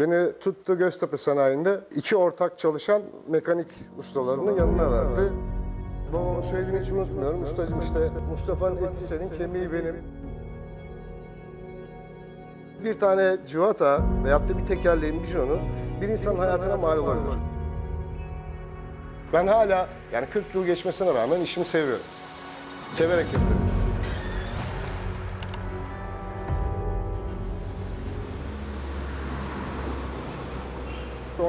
Beni tuttu Göztepe Sanayi'nde iki ortak çalışan mekanik ustalarının yanına verdi. Babamın söylediğini hiç unutmuyorum. Ustacığım işte Mustafa'nın eti senin, kemiği benim. Bir tane civata veyahut da bir tekerleğin bijonu bir insanın hayatına mal olabilir. Ben hala yani 40 yıl geçmesine rağmen işimi seviyorum. Severek yapıyorum.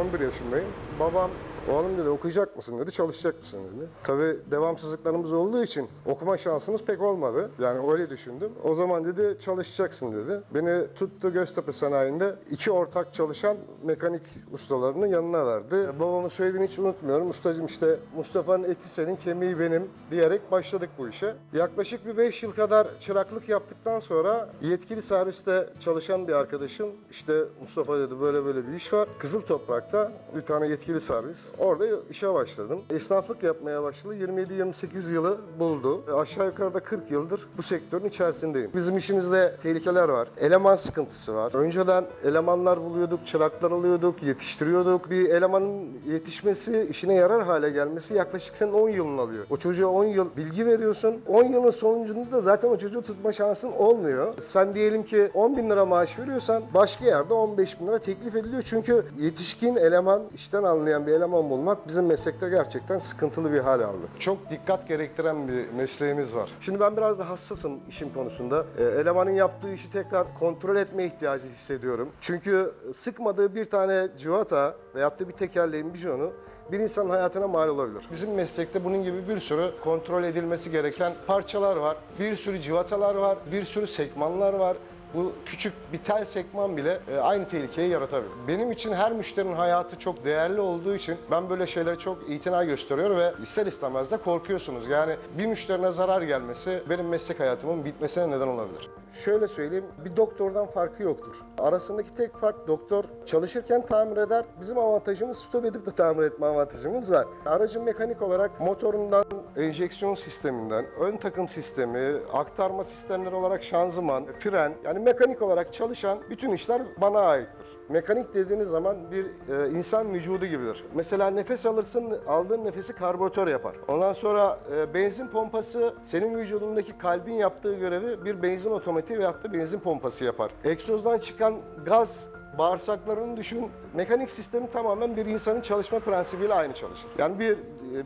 11 yaşındayım. Babam oğlum dedi okuyacak mısın dedi, çalışacak mısın dedi. Tabii devamsızlıklarımız olduğu için okuma şansımız pek olmadı. Yani öyle düşündüm. O zaman dedi çalışacaksın dedi. Beni tuttu Göztepe Sanayi'nde iki ortak çalışan mekanik ustalarının yanına verdi. Babamın söylediğini hiç unutmuyorum. Ustacığım işte Mustafa'nın eti senin, kemiği benim diyerek başladık bu işe. Yaklaşık bir 5 yıl kadar çıraklık yaptıktan sonra yetkili serviste çalışan bir arkadaşım işte Mustafa dedi böyle böyle bir iş var. Kızıl Toprak'ta bir tane yetkili servis. Orada işe başladım. Esnaflık yapmaya başladı. 27-28 yılı buldu. Aşağı yukarıda 40 yıldır bu sektörün içerisindeyim. Bizim işimizde tehlikeler var. Eleman sıkıntısı var. Önceden elemanlar buluyorduk, çıraklar alıyorduk, yetiştiriyorduk. Bir elemanın yetişmesi, işine yarar hale gelmesi yaklaşık senin 10 yılını alıyor. O çocuğa 10 yıl bilgi veriyorsun. 10 yılın sonucunda da zaten o çocuğu tutma şansın olmuyor. Sen diyelim ki 10 bin lira maaş veriyorsan başka yerde 15 bin lira teklif ediliyor. Çünkü yetişkin eleman, işten anlayan bir eleman bulmak bizim meslekte gerçekten sıkıntılı bir hal aldı. Çok dikkat gerektiren bir mesleğimiz var. Şimdi ben biraz da hassasım işim konusunda. E, elemanın yaptığı işi tekrar kontrol etme ihtiyacı hissediyorum. Çünkü sıkmadığı bir tane civata veyahut da bir tekerleğin bijonu bir insanın hayatına mal olabilir. Bizim meslekte bunun gibi bir sürü kontrol edilmesi gereken parçalar var. Bir sürü civatalar var, bir sürü sekmanlar var. Bu küçük bir tel sekman bile e, aynı tehlikeyi yaratabilir. Benim için her müşterinin hayatı çok değerli olduğu için ben böyle şeylere çok itina gösteriyorum ve ister istemez de korkuyorsunuz. Yani bir müşterine zarar gelmesi benim meslek hayatımın bitmesine neden olabilir. Şöyle söyleyeyim, bir doktordan farkı yoktur. Arasındaki tek fark doktor çalışırken tamir eder. Bizim avantajımız stop edip de tamir etme avantajımız var. Aracın mekanik olarak motorundan, enjeksiyon sisteminden, ön takım sistemi, aktarma sistemleri olarak şanzıman, fren, yani mekanik olarak çalışan bütün işler bana aittir. Mekanik dediğiniz zaman bir e, insan vücudu gibidir. Mesela nefes alırsın, aldığın nefesi karbüratör yapar. Ondan sonra e, benzin pompası senin vücudundaki kalbin yaptığı görevi bir benzin otomatiği veyahut da benzin pompası yapar. Egzozdan çıkan gaz bağırsaklarını düşün. Mekanik sistemi tamamen bir insanın çalışma prensibiyle aynı çalışır. Yani bir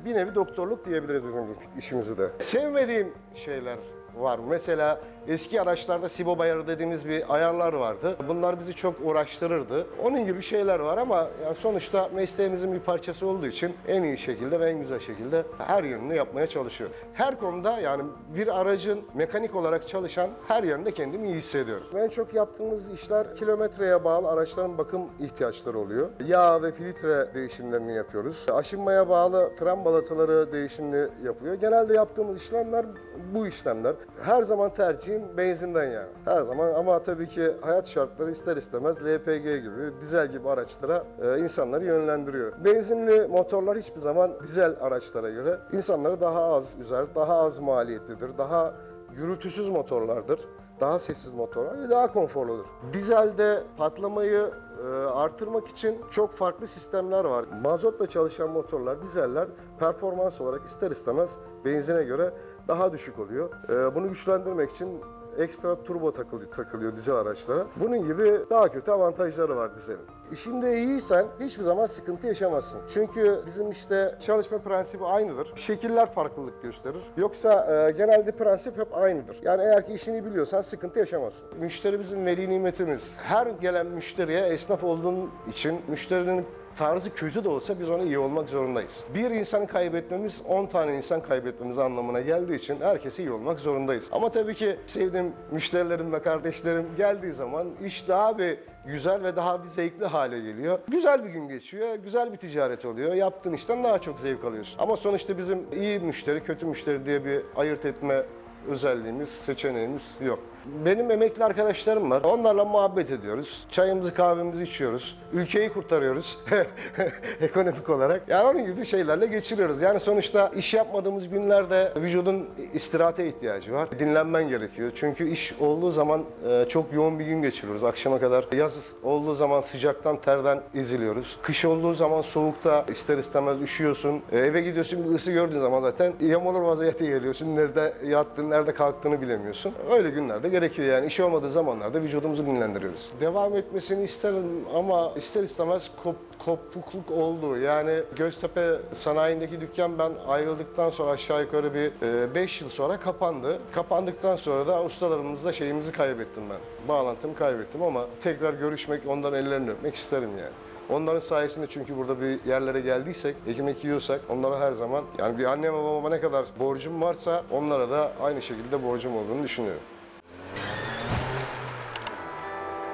bir nevi doktorluk diyebiliriz bizim işimizi de. Sevmediğim şeyler var. Mesela eski araçlarda Sibo ayarı dediğimiz bir ayarlar vardı. Bunlar bizi çok uğraştırırdı. Onun gibi şeyler var ama yani sonuçta mesleğimizin bir parçası olduğu için en iyi şekilde ve en güzel şekilde her yönünü yapmaya çalışıyor. Her konuda yani bir aracın mekanik olarak çalışan her yerinde kendimi iyi hissediyorum. En çok yaptığımız işler kilometreye bağlı araçların bakım ihtiyaçları oluyor. Yağ ve filtre değişimlerini yapıyoruz. Aşınmaya bağlı fren balataları değişimli yapılıyor. Genelde yaptığımız işlemler bu işlemler. Her zaman tercihim benzinden yani. Her zaman ama tabii ki hayat şartları ister istemez LPG gibi, dizel gibi araçlara e, insanları yönlendiriyor. Benzinli motorlar hiçbir zaman dizel araçlara göre insanları daha az üzer, daha az maliyetlidir, daha gürültüsüz motorlardır. Daha sessiz motorlar ve daha konforludur. Dizelde patlamayı e, artırmak için çok farklı sistemler var. Mazotla çalışan motorlar, dizeller performans olarak ister istemez benzine göre daha düşük oluyor. E, bunu güçlendirmek için ekstra turbo takılıyor, takılıyor dizel araçlara. Bunun gibi daha kötü avantajları var dizelin. İşinde iyiysen hiçbir zaman sıkıntı yaşamazsın. Çünkü bizim işte çalışma prensibi aynıdır. Şekiller farklılık gösterir. Yoksa e, genelde prensip hep aynıdır. Yani eğer ki işini biliyorsan sıkıntı yaşamazsın. Müşteri bizim veli nimetimiz. Her gelen müşteriye esnaf olduğun için müşterinin tarzı kötü de olsa biz ona iyi olmak zorundayız. Bir insan kaybetmemiz 10 tane insan kaybetmemiz anlamına geldiği için herkese iyi olmak zorundayız. Ama tabii ki sevdiğim müşterilerim ve kardeşlerim geldiği zaman iş daha bir güzel ve daha bir zevkli hale geliyor. Güzel bir gün geçiyor, güzel bir ticaret oluyor. Yaptığın işten daha çok zevk alıyorsun. Ama sonuçta bizim iyi müşteri, kötü müşteri diye bir ayırt etme özelliğimiz, seçeneğimiz yok. Benim emekli arkadaşlarım var. Onlarla muhabbet ediyoruz. Çayımızı kahvemizi içiyoruz. Ülkeyi kurtarıyoruz ekonomik olarak. Yani onun gibi şeylerle geçiriyoruz. Yani sonuçta iş yapmadığımız günlerde vücudun istirahate ihtiyacı var. Dinlenmen gerekiyor. Çünkü iş olduğu zaman e, çok yoğun bir gün geçiriyoruz. Akşama kadar yaz olduğu zaman sıcaktan terden eziliyoruz. Kış olduğu zaman soğukta ister istemez üşüyorsun. E, eve gidiyorsun bir ısı gördüğün zaman zaten yamulur vaziyete geliyorsun. Nerede yattığını, nerede kalktığını bilemiyorsun. Öyle günlerde gerekiyor yani. İş olmadığı zamanlarda vücudumuzu dinlendiriyoruz. Devam etmesini isterim ama ister istemez kop, kopukluk oldu. Yani Göztepe sanayindeki dükkan ben ayrıldıktan sonra aşağı yukarı bir 5 yıl sonra kapandı. Kapandıktan sonra da ustalarımızla şeyimizi kaybettim ben. Bağlantımı kaybettim ama tekrar görüşmek, onların ellerini öpmek isterim yani. Onların sayesinde çünkü burada bir yerlere geldiysek, ekmek yiyorsak onlara her zaman yani bir anneme babama ne kadar borcum varsa onlara da aynı şekilde borcum olduğunu düşünüyorum.